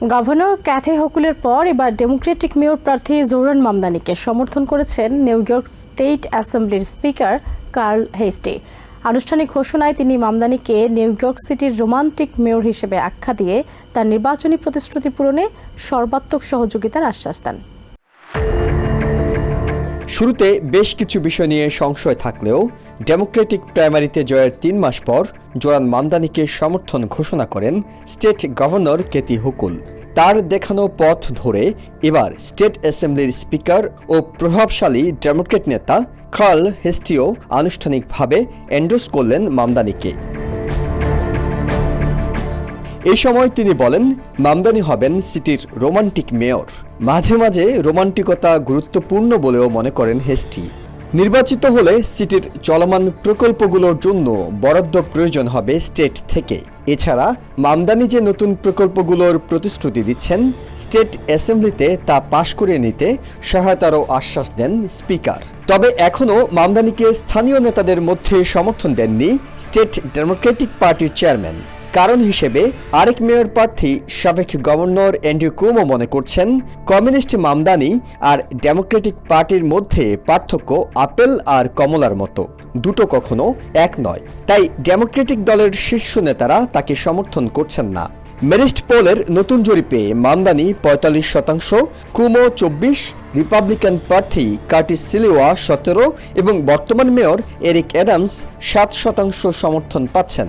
Governor Cathay হকুলের পর এবার ডেমোক্রেটিক মেয়র প্রার্থী জোরান মামদানিকে সমর্থন করেছেন নিউ ইয়র্ক স্টেট অ্যাসেম্বলির স্পিকার কার্ল হেস্টে আনুষ্ঠানিক ঘোষণায় তিনি মামদানিকে নিউ ইয়র্ক সিটির রোমান্টিক মেয়র হিসেবে আখ্যা দিয়ে তার নির্বাচনী প্রতিশ্রুতি পূরণে সর্বাত্মক সহযোগিতার আশ্বাস দেন। শুরুতে বেশ কিছু বিষয় নিয়ে সংশয় থাকলেও ডেমোক্রেটিক প্রাইমারিতে জয়ের তিন মাস পর জোরান মামদানিকে সমর্থন ঘোষণা করেন স্টেট গভর্নর কেতি হুকুল। তার দেখানো পথ ধরে এবার স্টেট অ্যাসেম্বলির স্পিকার ও প্রভাবশালী ডেমোক্রেট নেতা কার্ল হেস্টিও আনুষ্ঠানিকভাবে এন্ডোর্স করলেন মামদানিকে। এই সময় তিনি বলেন, মামদানি হবেন সিটির রোমান্টিক মেয়র। মাঝে মাঝে রোমান্টিকতা গুরুত্বপূর্ণ বলেও মনে করেন হেস্টি। নির্বাচিত হলে সিটির চলমান প্রকল্পগুলোর জন্য বরাদ্দ প্রয়োজন হবে স্টেট থেকে। এছাড়া মামদানি যে নতুন প্রকল্পগুলোর প্রতিশ্রুতি দিচ্ছেন, স্টেট অ্যাসেম্বলিতে তা পাশ করে নিতে সহায়তারও আশ্বাস দেন স্পিকার। তবে এখনও মামদানিকে স্থানীয় নেতাদের মধ্যে সমর্থন দেননি স্টেট ডেমোক্রেটিক পার্টির চেয়ারম্যান। কারণ হিসেবে আরেক মেয়র প্রার্থী সাবেক গভর্নর অ্যান্ড্রু কুমো মনে করছেন, কমিউনিস্ট মামদানি আর ডেমোক্রেটিক পার্টির মধ্যে পার্থক্য আপেল আর কমলার মতো। দুটো কখনো এক নয়। তাই ডেমোক্রেটিক দলের শীর্ষ নেতারা তাকে সমর্থন করছেন না। মেরিস্ট পোলের নতুন জরিপে মামদানি পঁয়তাল্লিশ শতাংশ, কুমো চব্বিশ, রিপাবলিকান প্রার্থী কার্টিস সিলিওয়া সতেরো এবং বর্তমান মেয়র এরিক অ্যাডামস সাত শতাংশ সমর্থন পাচ্ছেন।